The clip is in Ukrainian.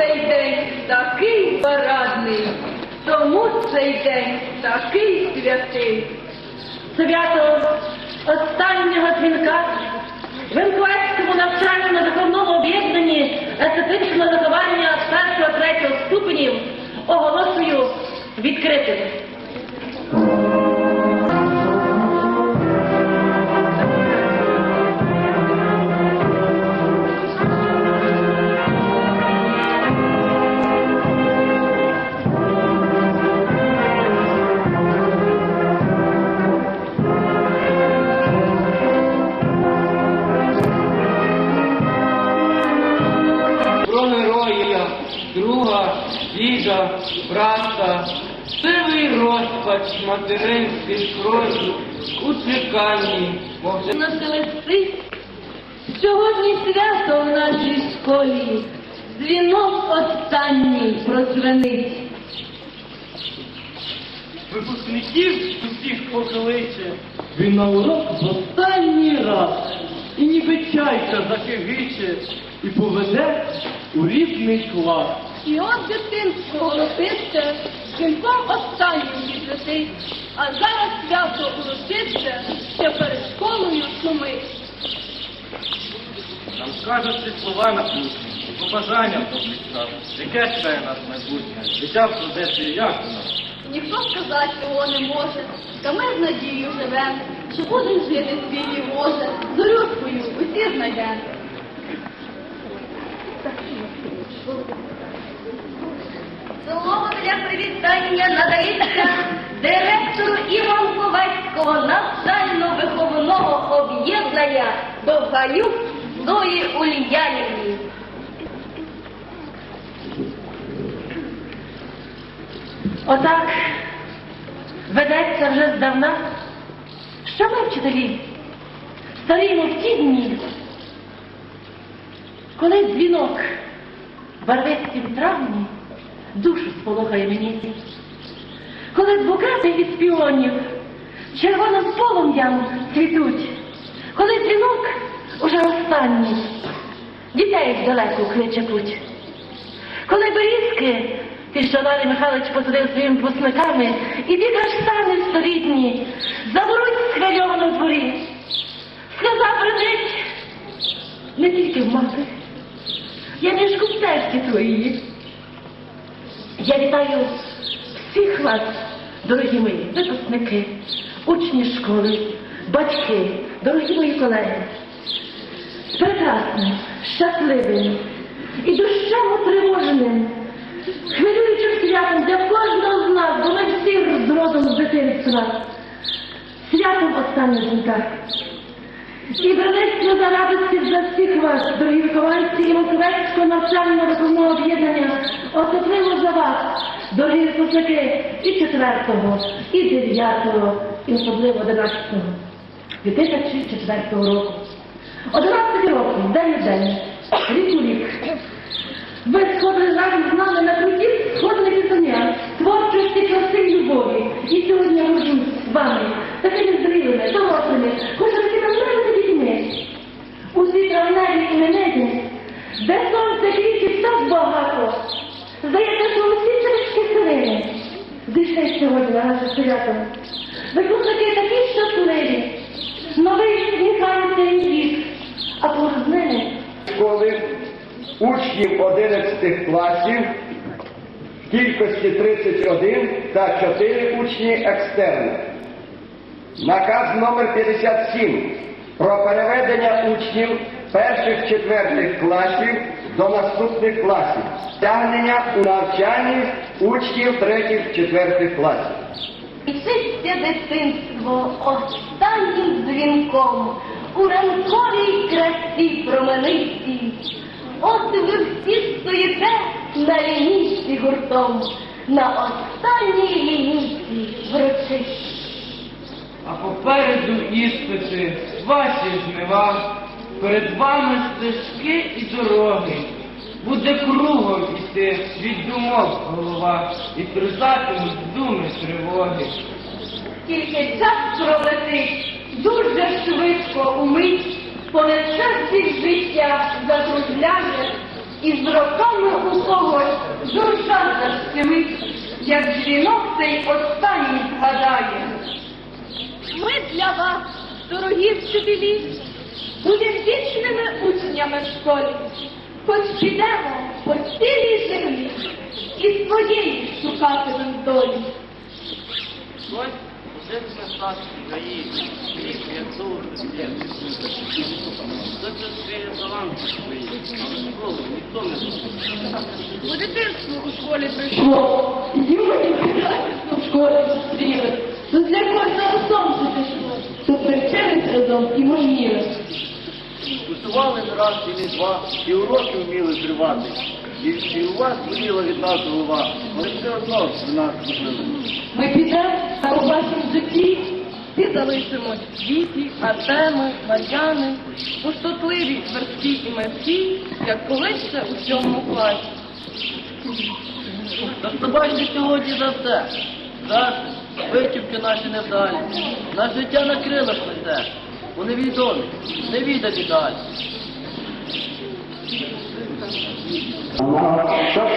цей день такий парадний, тому цей день такий святий. Свято останнього дзвінка в Інквестському навчально-духовному діда, брата, сивий розпач материнських крові у чеканні, може Носили. Сьогодні свято в нашій школі. Дзвінок останній прозвенить. Випускників усіх покличе, він на урок в останній раз, і ніби чайка захигиче, і поведе у рідний клас. І от дитинство голоситься, дзвінком останнім відлетить, а зараз свято урочисте, ще перед школою шумить. Нам скажуть ці слова на кухні, і побажання в добрий. Яке чекає нас майбутнє, життя в трудесі як у нас? Ніхто сказати цього не може, та ми з надією живем, що будемо жити в світі Боже, зорюшкою усі знайдемо. Привітання надається директору Іванковецького навчально-виховного об'єднання Довгаюк Зої Ульянівні. Отак ведеться вже здавна, що ми, вчителі, старімо в ті дні, коли дзвінок барвистім травні душу сполохає мені, коли букети від спіонів червоним полум'ям цвітуть, коли дзвінок уже останній, дітей далеко кличе путь. Коли берізки, ті, що Валерій Михайлович посадив своїми випускниками, і ті каштани столітні, заберуть схвильовано в дворі. Сльоза бринить не тільки в мати, я між купцевські твої. Я вітаю всіх вас, дорогі мої випускники, учні школи, батьки, дорогі мої колеги прекрасним, щасливим і душево тривоженим, хвилюючим святом для кожного з нас, бо ми всі з родом з дитинства, святом останнього дзвінка. І браництво за радості за всіх вас, дорогі вихованці Іванковецького навчального виховного об'єднання, особливо за вас, дорогі випускники і четвертого, і дев'ятого, і особливо одинадцятого, 2004 року. 11 років, день у день, рік у рік. Ви сходили разом з нами на круті сходних пісення, творчості, краси і любові. І сьогодні я роджусь з вами, такими зрілими, дорослими, учнів 11 класів в кількості 31 та 4 учні екстерни. Наказ номер 57 про переведення учнів перших четвертих класів до наступних класів. Стягнення у навчанні учнів третіх четвертих класів. Вчиться дитинство останнім дзвінком у ранковій красі променистій. От ви всі стоїте на лінійці гуртом, на останній лінійці врочищ. А попереду іспити, ваші жнива, перед вами стежки і дороги. Буде кругом іти від думок голова, і трусатимуть думи тривоги. Тільки час пролетить дуже швидко умить, понесе всіх життя затрудляє і з роками у когось душа застимить, як жінок цей останній згадає. Ми для вас, дорогі вчителі, будемо вічними учнями в школі, хоч підемо по цілій землі і своєї шукатимемо долі. Ось уже став країні, хліб, як золото, Зачастує таланти свої, але школу ніхто не знає. У дитинство у школі прийшло, юні прекрасно в школі зустріли. Тут для кожного сонце пішло, тут привчились разом і мужніли. Кусували не раз і не два, і уроки вміли тривати. І, і у вас боліла від нас голова, але все одно до нас служили. Ми підемо та у вашому житті всі залишимось діти, Артеми, Мар'яни, пустотливі, тверські і мерзкі, як колись ще у сьомому класі. Заставайте сьогодні за все. Завжди, витівки наші невдалі. Наше життя на крилах несе. У невідомі, невідані далі. Щоб